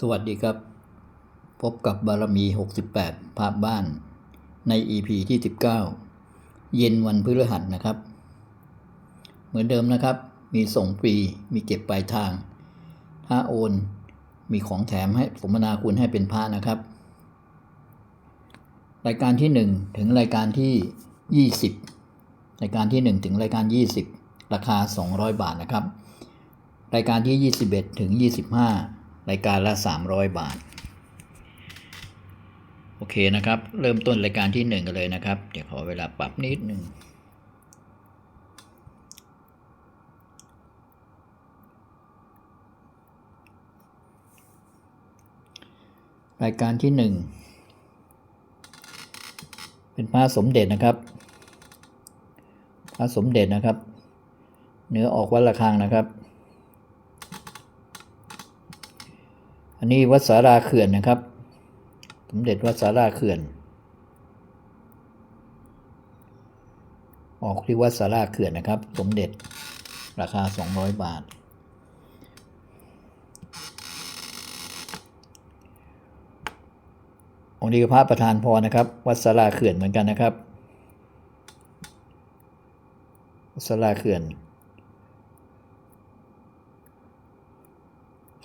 สวัสดีครับ พบกับบารมี 68 ภาพบ้านใน EP ที่ 19 เย็นวันพฤหัสนะครับ เหมือนเดิมนะครับ มีส่งฟรี มีเก็บปลายทาง ถ้าโอน มีของแถมให้สมนาคุณให้เป็นพระนะครับ รายการที่ 1 ถึงรายการที่ 20 รายการที่ 1 ถึงรายการ 20 ราคา 200 บาทนะครับ รายการที่ 21 ถึง 25 รายการละ 300 บาท โอเคนะครับ เริ่มต้นรายการที่ 1 กันเลยนะครับ เดี๋ยวขอเวลาปรับนิดหนึ่งรายการที่ 1 เป็นพระสมเด็จนะครับพระสมเด็จนะครับ เนื้อออกวัดระฆังนะครับ อั นนี้วัดสาราเขื่อนนะครับ สมเด็จวัดสาราเขื่อน ออกที่วัดสาราเขื่อนนะครับ สมเด็จราคา 200 บาท องค์นี้ก็พระประธานพรนะครับ วัดสาราเขื่อนเหมือนกันนะครับวัสาราเขื่อน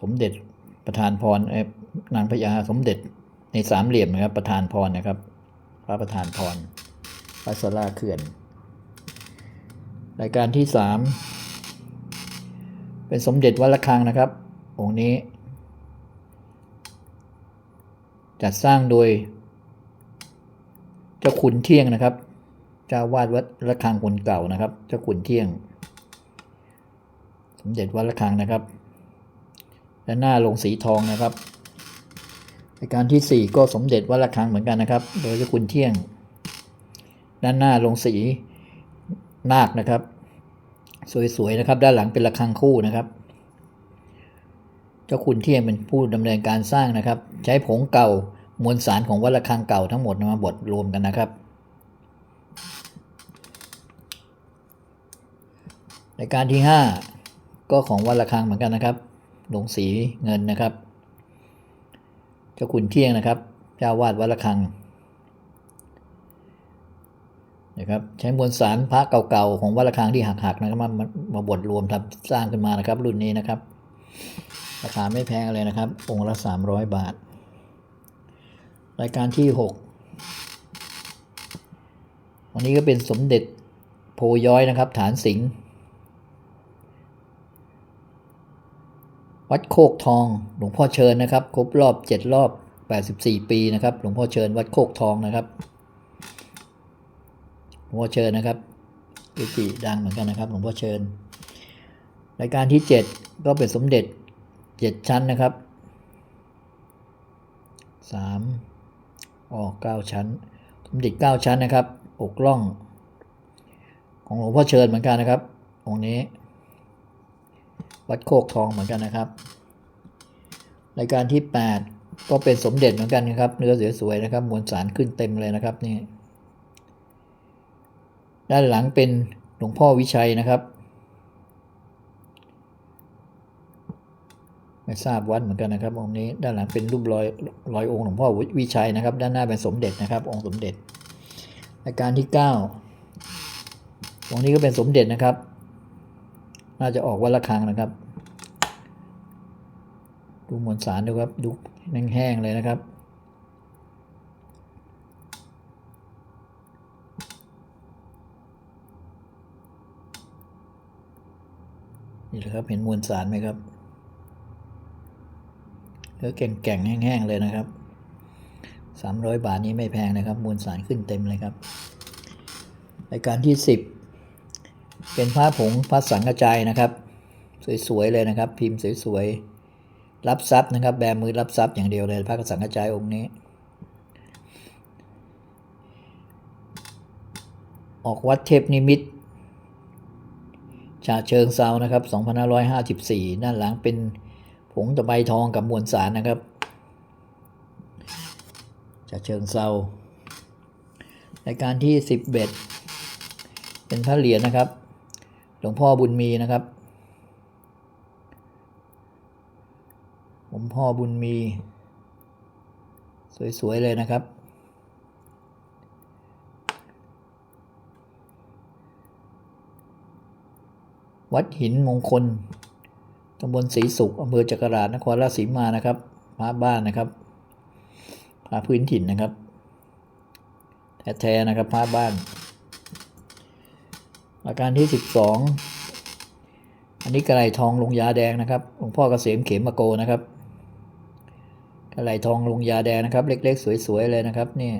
สมเด็จ ประธานพรนางพญาสมเด็จในสามเหลี่ยมนะครับ ประธานพรนะครับ พระประธานพรวัดสาราเขื่อน รายการที่สามเป็นสมเด็จวัดระฆังนะครับ องค์นี้ จัดสร้างโดย เจ้าขุนเที่ยงนะครับ เจ้าวาดวัดระฆังคนเก่านะครับ เจ้าขุนเที่ยง สมเด็จวัดระฆังนะครับ และหน้าลงสีทองนะครับรายการที่ 4 ก็สมเด็จวัดระฆังเหมือนกันนะครับ โดยเจ้าคุณเที่ยง ด้านหน้าลงสีนาคนะครับ สวยๆนะครับ ด้านหลังเป็นระฆังคู่นะครับ เจ้าคุณเที่ยงเป็นผู้ดำเนินการสร้างนะครับ ใช้ผงเก่ามวลสารของวัดระฆังเก่าทั้งหมดมาบดรวมกันนะครับรายการที่ 5 ก็ของวัดระฆังเหมือนกันนะครับ ลงสีเงินนะครับ เจ้าคุณเที่ยงนะครับ เจ้าวาดวัดระฆังนะครับใช้มวลสารพระเก่าๆของวัดระฆังที่หักๆนะครับมามาบดรวมทำสร้างขึ้นมานะครับ รุ่นนี้นะครับ ราคาไม่แพงเลยนะครับ องค์ละ 300 บาท รายการที่ 6 วันนี้ก็เป็นสมเด็จโพย้อยนะครับ ฐานสิงห์ วัดโคกทอง หลวงพ่อเชิญนะครับ ครบรอบเจ็ดรอบ84ปีนะครับ หลวงพ่อเชิญวัดโคกทองนะครับ หลวงพ่อเชิญนะครับเกจิดังเหมือนกันนะครับ หลวงพ่อเชิญ รายการที่7ก็เป็นสมเด็จ7ชั้นนะครับ3ออก9ชั้น สมเด็จ9ชั้นนะครับ อกล่อง ของหลวงพ่อเชิญเหมือนกันนะครับองค์นี้ วัดโคกทองเหมือนกันนะครับ รายการที่ 8 ก็เป็นสมเด็จเหมือนกันนะครับ เนื้อสวยๆนะครับ มวลสารขึ้นเต็มเลยนะครับนี่ ด้านหลังเป็นหลวงพ่อวิชัยนะครับ ไม่ทราบวัดเหมือนกันนะครับ องค์นี้ด้านหลังเป็นรูปรอยรอยองค์หลวงพ่อวิชัยนะครับ ด้านหน้าเป็นสมเด็จนะครับ องค์สมเด็จ รายการที่ 9 องค์นี้ก็เป็นสมเด็จนะครับ น่าจะออกวัดระฆังนะครับ ดูมวลสารดูครับ ดูแห้งๆเลยนะครับ นี่แหละครับ เห็นมวลสารไหมครับเนื้อแก่งๆแห้งๆเลยนะครับสามร้อยบาทนี้ไม่แพงนะครับ มวลสารขึ้นเต็มเลยครับรายการที่สิบ เป็นผ้าผงพระสังกระจายนะครับ สวยๆเลยนะครับ พิมพ์สวยๆรับทรัพย์นะครับ แบมือรับทรัพย์อย่างเดียวเลยพระสังกระจายองค์นี้ ออกวัดเทพนิมิตชาเชิงเซานะครับ2554ด้านหลังเป็นผงตะไบทองกับมวลสารนะครับชาเชิงเซารายการที่ 11 เป็นพระเหรียญนะครับ หลวงพ่อบุญมีนะครับผมพ่อบุญมี สวย ๆ เลยนะครับ วัดหินมงคลตำบลศรีสุขอำเภอจักราชนครราชสีมานะครับพระบ้านนะครับพระพื้นถิ่นนะครับ แท้ๆนะครับพระบ้าน อาการที่สิบสองอันนี้กระไรทองลงยาแดงนะครับหลวงพ่อเกษมเขมมาโกนะครับกระไรทองลงยาแดงนะครับ เล็ก ๆ สวย ๆ เลยนะครับนี่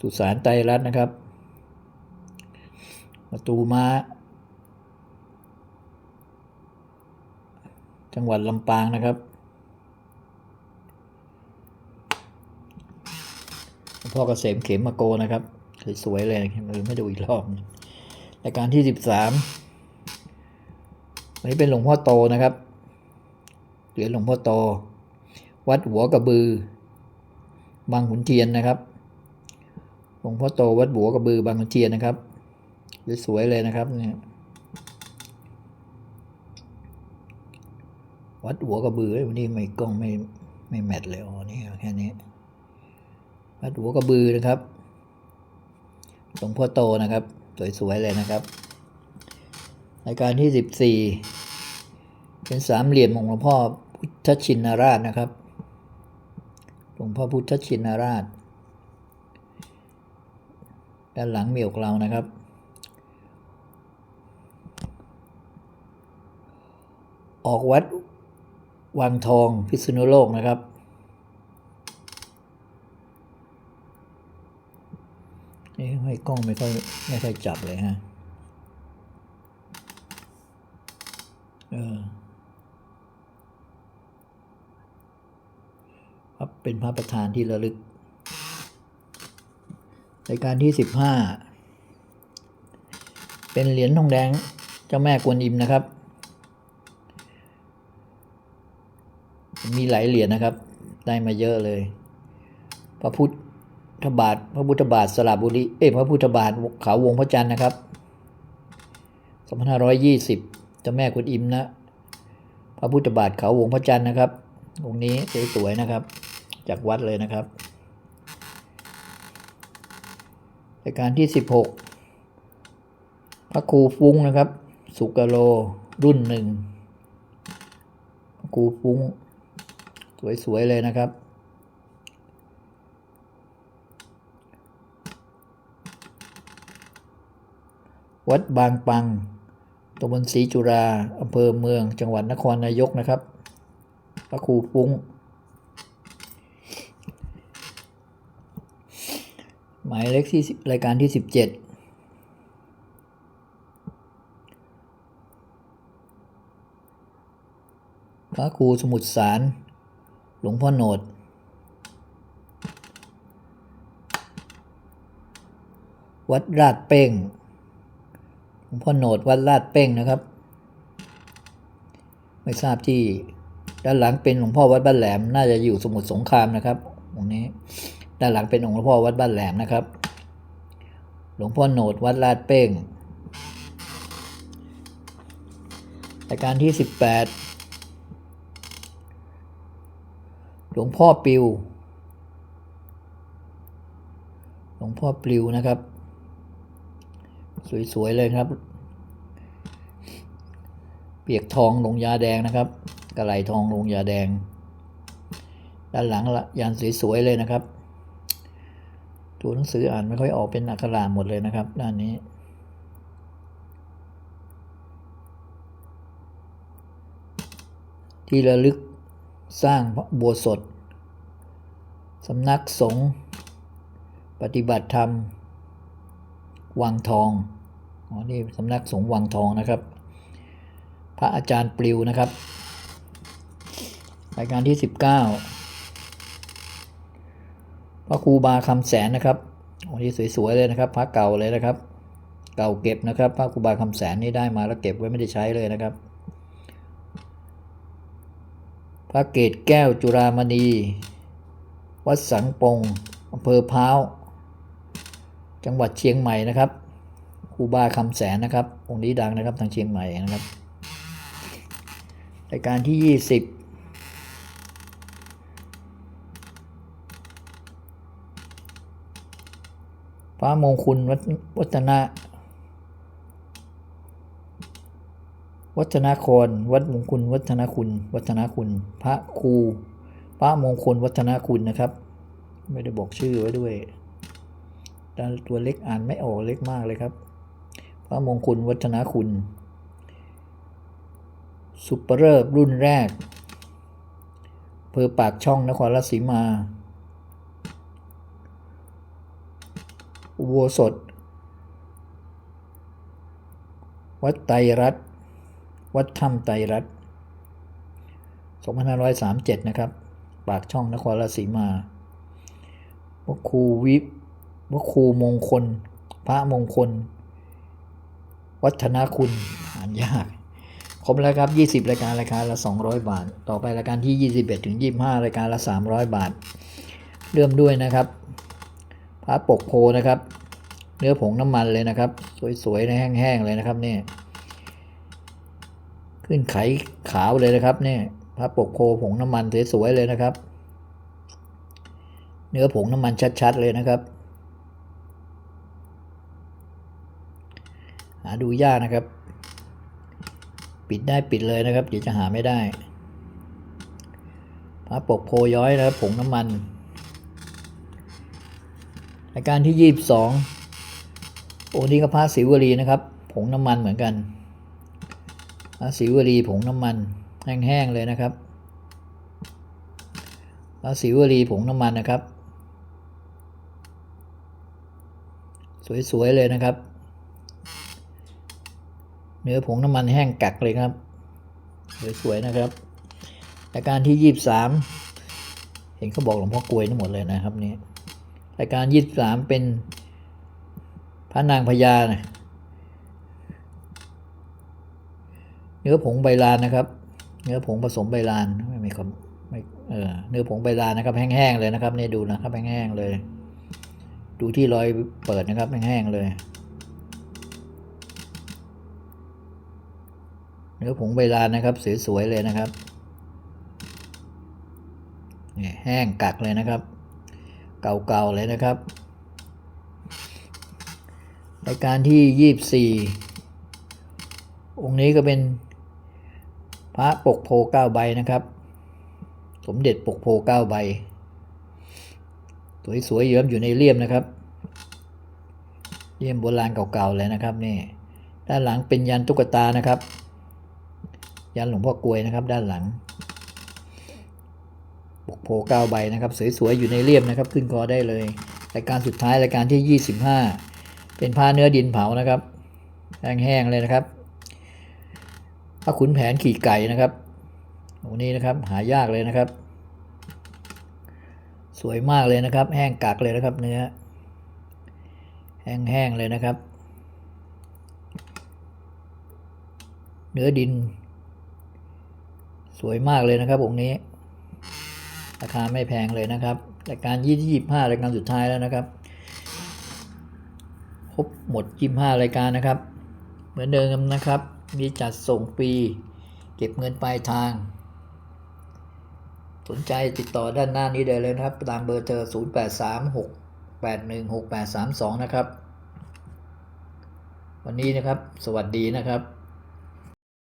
สุสานไตรรัตน์นะครับประตูม้า จังหวัดลำปางนะครับหลวง พ่อเกษมเข็มมาโกนะครับสวยๆเลยหรือไม่ดูอีกรอบรายการที่สิบสามวันนี้เป็นหลวงพ่อโตนะครับเหรียญหลวงพ่อโต วัดหัวกระบือบางขุนเทียนนะครับ หลวงพ่อโตวัดหัวกระบือบางขุนเทียนนะครับสวยๆเลยนะครับเนี่ยวัดหัวกระบือเอ้ยวันนี้ไม่กล้องไม่ไม่แมทเลยอ๋อนี่แค่นี้ วัดหัวกระบือนะครับหลวงพ่อโตนะครับ สวยๆเลยนะครับรายการที่สิบสี่เป็นสามเหลี่ยมของหลวงพ่อพุทธชินราชนะครับหลวงพ่อพุทธชินราช ด้านหลังมีอกเรานะครับออกวัดวังทองพิษณุโลกนะครับ นี่ให้กล้องไม่ค่อยไม่ค่อยจับเลยฮะ เออครับเป็นพระประธานที่ระลึกรายการที่สิบห้าเป็นเหรียญทองแดงเจ้าแม่กวนอิมนะครับ มีหลายเหรียญนะครับ ได้มาเยอะเลย พระพุทธ บาทพระพุทธบาทสระบุรีเอ้พระพุทธบาทเขาวงพระจันทร์นะครับ2520เจ้าแม่กวนอิมนะ พระพุทธบาทเขาวงพระจันทร์นะครับองค์นี้สวยๆนะครับ จากวัดเลยนะครับรายการที่ 16 พระครูฟุ้งนะครับ สุกโลรุ่นหนึ่งพระครูฟุ้ง สวยๆเลยนะครับ วัดบางปังตำบลศรีจุฬาอำเภอเมือง จังหวัดนครนายกนะครับ พระครูฟุ้ง หมายเลขที่รายการที่ 17พระครูสมุทรสาร หลวงพ่อโหนด วัดราดเป้ง ลวงพ่อโหนดวัดลาดเป้งนะครับ ไม่ทราบที่ด้านหลังเป็นหลวงพ่อวัดบ้านแหลม น่าจะอยู่สมุทรสงครามนะครับตรงนี้ด้านหลังเป็นองค์หลวงพ่อวัดบ้านแหลมนะครับ หลวงพ่อโหนดวัดลาดเป้งรายการที่สิบแปดหลวงพ่อปิว หลวงพ่อปลิวนะครับ สวยๆเลยครับ เปียกทองลงยาแดงนะครับ กระไหลทองลงยาแดง ด้านหลังละยานสวยๆเลยนะครับ ตัวหนังสืออ่านไม่ค่อยออกเป็นอักขระหมดเลยนะครับ ด้านนี้ที่ระลึกสร้างบัวสด สำนักสงฆ์ปฏิบัติธรรม วังทอง อ๋อนี่สำนักสงฆ์วังทองนะครับ พระอาจารย์ปลิวนะครับ รายการที่ 19 พระครูบาคำแสนนะครับอันนี้สวยๆเลยนะครับ พระเก่าเลยนะครับ เก่าเก็บนะครับพระครูบาคำแสนนี่ได้มาแล้วเก็บไว้ไม่ได้ใช้เลยนะครับ พระเกตแก้วจุรามณี วัดสังปงอำเภอพร้าวจังหวัดเชียงใหม่นะครับ ครูบาคำแสนนะครับ องค์นี้ดังนะครับทางเชียงใหม่นะครับรายการที่ยี่สิบพระมงคลวัวัฒนะวัฒนาครวัดมงคลวัฒนาคุณ วัฒนาคุณ พระครูพระมงคลวัฒนาคุณนะครับ ไม่ได้บอกชื่อไว้ด้วยแต่ตัวเล็กอ่านไม่ออกเล็กมากเลยครับ พระมงคลวัฒนาคุณ สุปเปอร์เริบรุ่นแรกเภอปากช่องนครราชสีมา อุโบสถ วัดไตรรัตน์วัดถ้ำไตรรัตน์2537 นะครับ ปากช่องนครราชสีมาวัดครูวิวัดครูมงคล พระมงคล วัฒนาคุณอ่านยาก ครบแล้วครับ 20 รายการรายการละ 200 บาท ต่อไปรายการที่ 21ถึง25 รายการละ 300 บาท เริ่มด้วยนะครับพระปกโพนะครับ เนื้อผงน้ำมันเลยนะครับ สวยๆนะแห้งๆเลยนะครับเนี่ยขึ้นไขขาวเลยนะครับเนี่ยพระปกโพผงน้ำมันสวยๆเลยนะครับ เนื้อผงน้ำมันชัดๆเลยนะครับ หาดูยากนะครับ ปิดได้ปิดเลยนะครับ เดี๋ยวจะหาไม่ได้พระปกโพย้อยนะครับผงน้ำมันรายการที่ยี่สิบสองโอ้นี่ก็พระศิวลีนะครับ ผงน้ำมันเหมือนกันพระศิวลีผงน้ำมันแห้งๆเลยนะครับพระศิวลีผงน้ำมันนะครับ สวยๆเลยนะครับ นื้อผงน้ำมันแห้งกักเลยครับ สวยๆนะครับรายการที่ยี่สามเห็นเขาบอกหลวงพ่อกลวยทั้งหมดเลยนะครับนี่รายการยี่สามเป็นพระนางพญานะเนื้อผงใบลานนะครับ เนื้อผงผสมใบลานไม่ไม่ครับไม่เออเนื้อผงใบลานนะครับแห้งๆเลยนะครับนี่ดูนะครับแห้งๆเลย ดูที่รอยเปิดนะครับแห้งๆเลย เนื้อผงใบลานนะครับ สวยๆเลยนะครับนี่แห้งกักเลยนะครับ เก่าๆเลยนะครับรายการที่ยี่สี่องค์นี้ก็เป็นพระปกโพเก้าใบนะครับ สมเด็จปกโพเก้าใบ สวยๆเยิ้มอยู่ในเลี่ยมนะครับเลี่ยมโบราณเก่าๆเลยนะครับนี่ด้านหลังเป็นยันตุ๊กตานะครับ ยันหลวงพ่อกลวยนะครับ ด้านหลังปกโพเก้าใบนะครับสวยๆอยู่ในเลี่ยมนะครับ ขึ้นคอได้เลยรายการสุดท้ายรายการที่ 25 เป็นผ้าเนื้อดินเผานะครับแห้งๆเลยนะครับผ้าขุนแผนขี่ไก่นะครับตรงนี้นะครับหายากเลยนะครับ สวยมากเลยนะครับ แห้งกักเลยนะครับ เนื้อ แห้งๆเลยนะครับ เนื้อดิน สวยมากเลยนะครับองค์นี้ ราคาไม่แพงเลยนะครับรายการยี่ยี่ห้ารายการสุดท้ายแล้วนะครับครบหมดยี่ห้ารายการนะครับ เหมือนเดิมนะครับ มีจัดส่งฟรีเก็บเงินปลายทาง สนใจติดต่อด้านหน้านี้ได้เลยนะครับ ตามเบอร์เธอ0 8 3 6 8 1 6 8 3 2 นะครับ วันนี้นะครับ สวัสดีนะครับ